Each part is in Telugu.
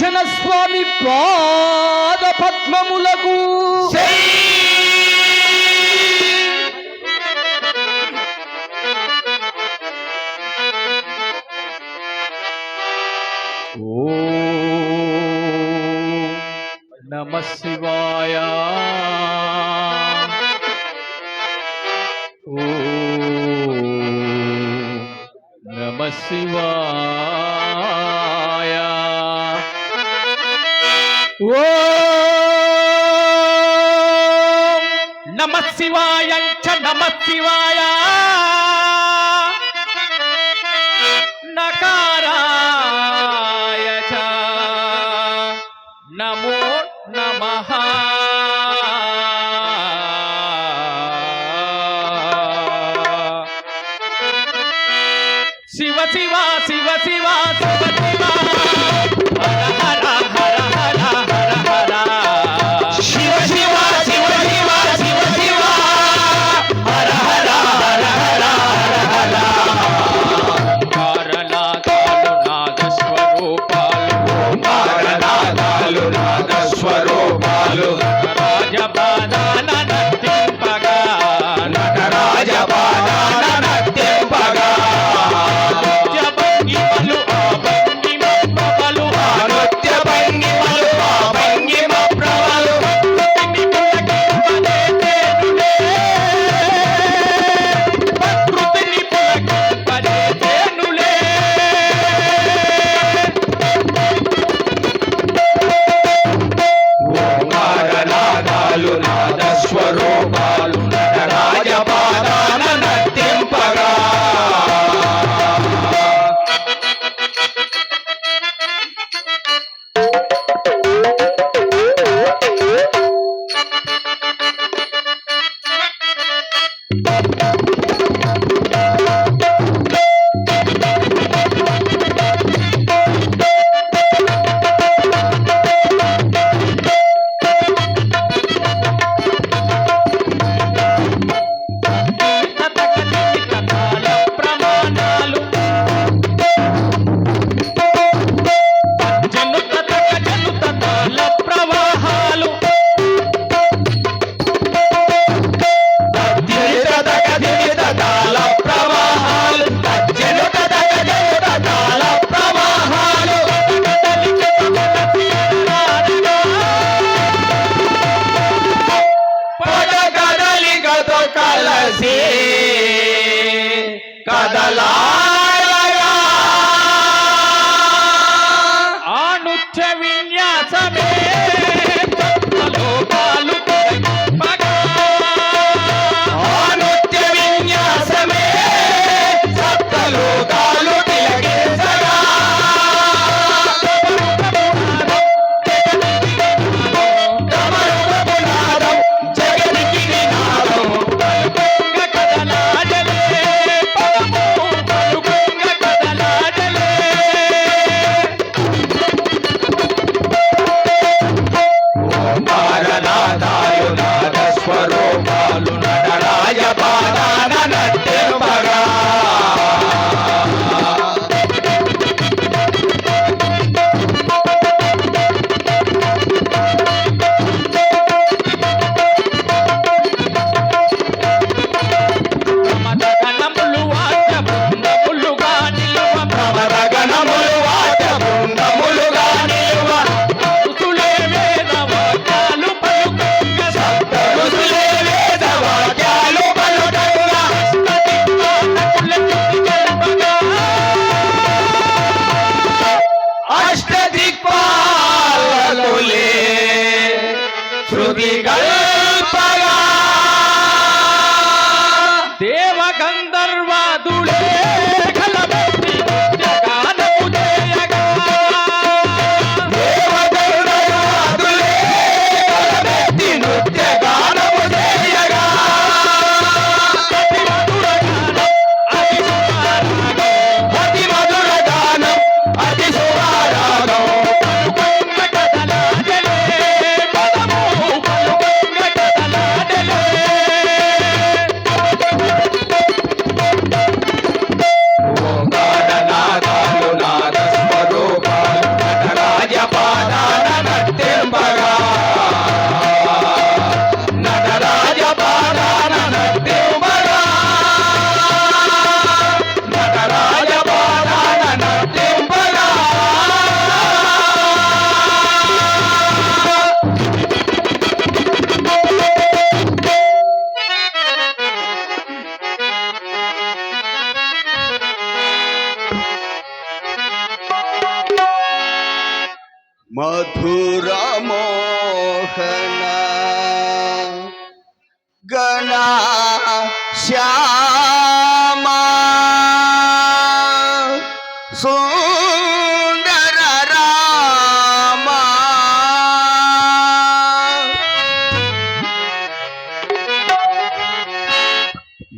దక్షిణ స్వామి పాద పద్మములకు. నమ శివాయ. ఓ నమ శివాయ. ఓం నమ శివాయ నమ శివాయ. నకారాయ నమో నమ. శివ శివ శివ శివ శివ శివ. హర హర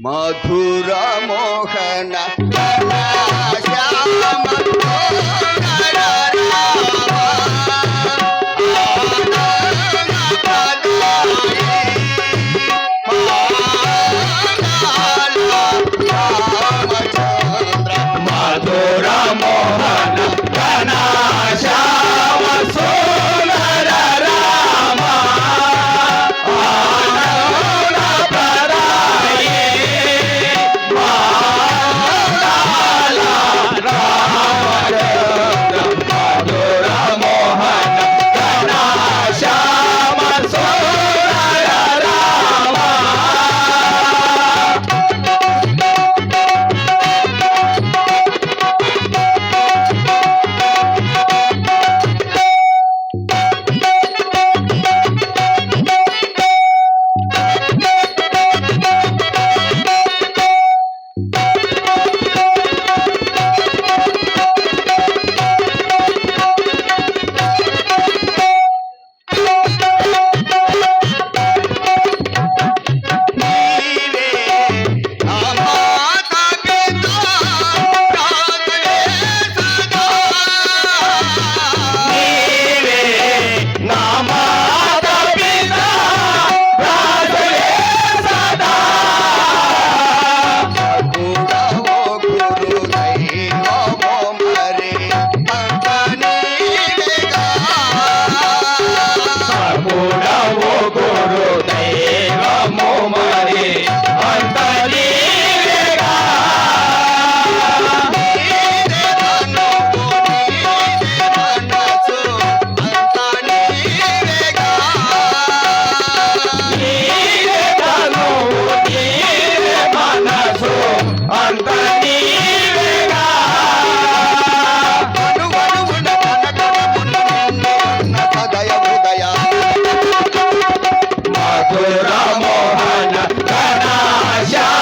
मधुर मोहन श्याम मोहन Yeah.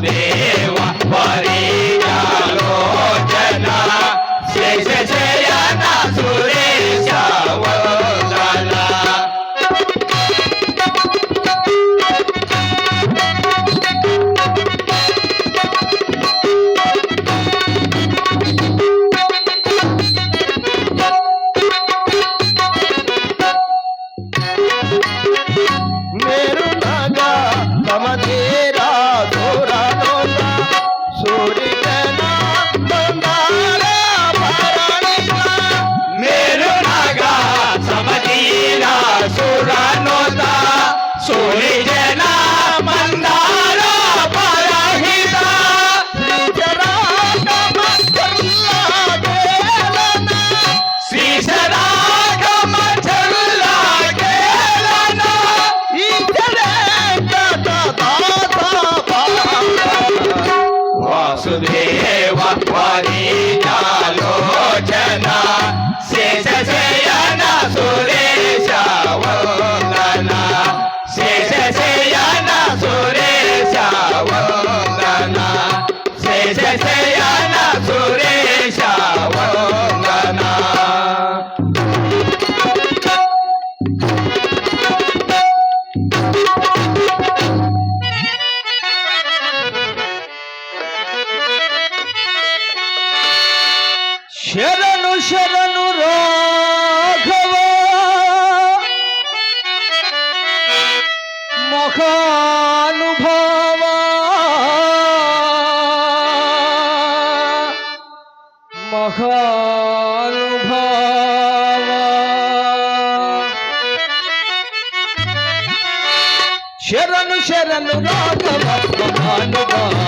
today. సుఖానుభవ. మహానుభావ. శరణు శరణు రాఘవ మహానుభావ.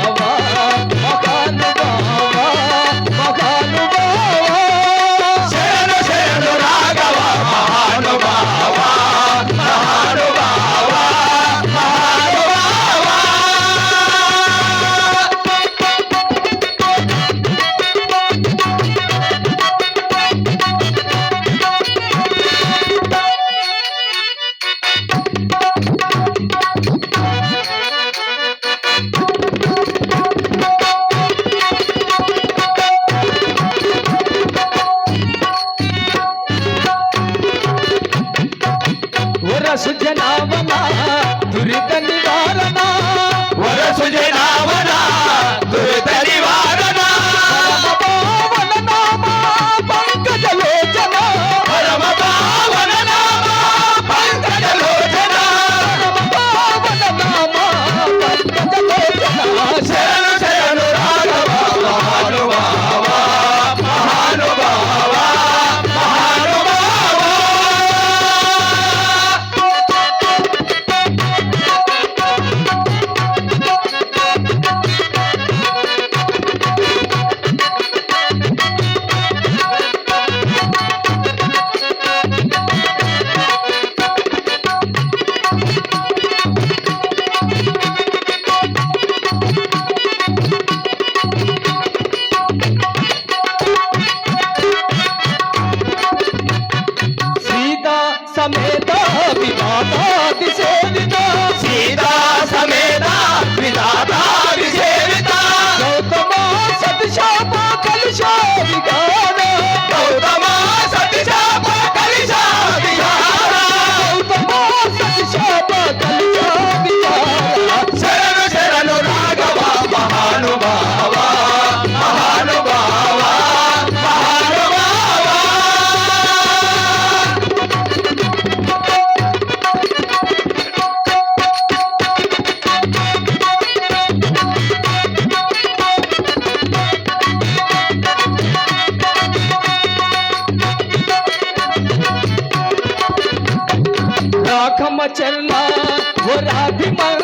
ఓ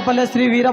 ధన్యవాదాలండి శ్రీ వీర